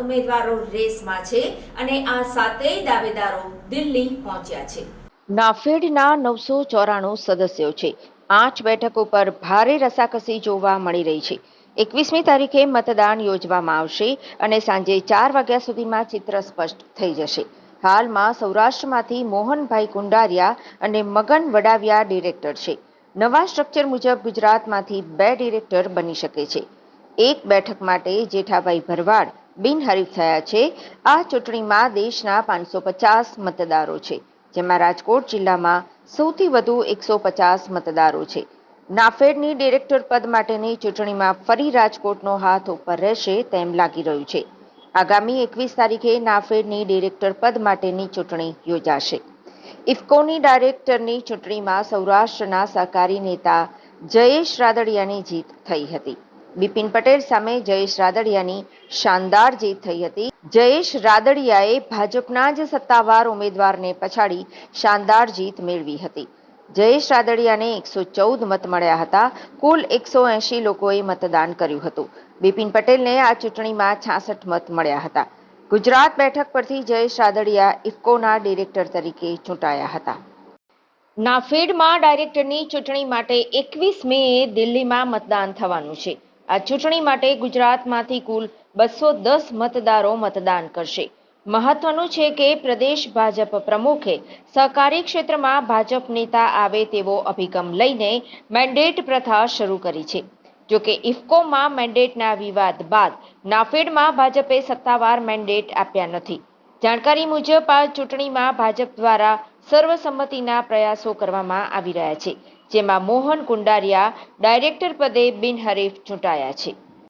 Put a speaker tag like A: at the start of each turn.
A: ઉમેદવારો રેસમાં છે અને આ સાતેય દાવેદારો દિલ્હી પહોંચ્યા છે.
B: નાફેડના નવસો ચોરાણું સદસ્યો છે. આઠ બેઠકો પર ભારે રસાકસી જોવા મળી રહી છે. એકવીસમી તારીખે મતદાન યોજવામાં આવશે અને સાંજે ચાર વાગ્યા સુધીમાં ચિત્ર સ્પષ્ટ થઈ જશે. હાલમાં સૌરાષ્ટ્રમાંથી મોહનભાઈ કુંડારિયા અને મગન વડાવિયા ડિરેક્ટર છે. નવા સ્ટ્રક્ચર મુજબ ગુજરાતમાંથી બે ડિરેક્ટર બની શકે છે. એક બેઠક માટે જેઠાભાઈ ભરવાડ બિનહરીફ થયા છે. આ ચૂંટણીમાં દેશના પાંચસો પચાસ મતદારો છે, જેમાં રાજકોટ જિલ્લામાં સૌથી વધુ એકસો પચાસ મતદારો છે. નાફેડની ડિરેક્ટર પદ માટેની ચૂંટણીમાં ફરી રાજકોટનો હાથ ઉપર રહેશે તેમ લાગી રહ્યું છે. આગામી એકવીસ તારીખે નાફેડની ડિરેક્ટર પદ માટેની ચૂંટણી યોજાશે. ઇફકોની ડાયરેક્ટરની ચૂંટણીમાં સૌરાષ્ટ્રના સહકારી નેતા જયેશ રાદડિયાની જીત થઈ હતી. બિપિન પટેલ સામે જયેશ રાદડિયાની શાનદાર જીત થઈ હતી. જયેશ રાદડિયાએ ભાજપના જ સત્તાવાર ઉમેદવારને પછાડી શાનદાર જીત મેળવી હતી. જયેશ રાદડિયાને એકસો ચૌદ મત મળ્યા હતા. કુલ એકસો એંશી લોકોએ મતદાન કર્યું હતું. બિપિન પટેલને આ ચૂંટણીમાં છાસઠ મત મળ્યા હતા. ગુજરાત બેઠક પરથી જયેશ રાદડિયા ઇફકોના ડિરેક્ટર તરીકે ચૂંટાયા હતા. નાફેડમાં ડાયરેક્ટરની ચૂંટણી માટે એકવીસ મેએ દિલ્હીમાં મતદાન થવાનું છે. આ ચૂંટણી માટે ગુજરાતમાંથી કુલ બસો દસ મતદારો મતદાન કરશે. મહત્વનું છે કે પ્રદેશ ભાજપ પ્રમુખે સહકારી ક્ષેત્રમાં ભાજપ નેતા આવે તેવો અભિગમ લઈને મેન્ડેટ પ્રથા શરૂ કરી છે. જોકે ઇફકોમાં મેન્ડેટના વિવાદ બાદ નાફેડમાં ભાજપે સત્તાવાર મેન્ડેટ આપ્યા નથી. જાણકારી મુજબ, આ ચૂંટણીમાં ભાજપ દ્વારા સર્વસંમતિના પ્રયાસો કરવામાં આવી રહ્યા છે. જેમાં મોહન કુંડારિયા ડાયરેક્ટર પદે બિનહરીફ ચૂંટાયા છે.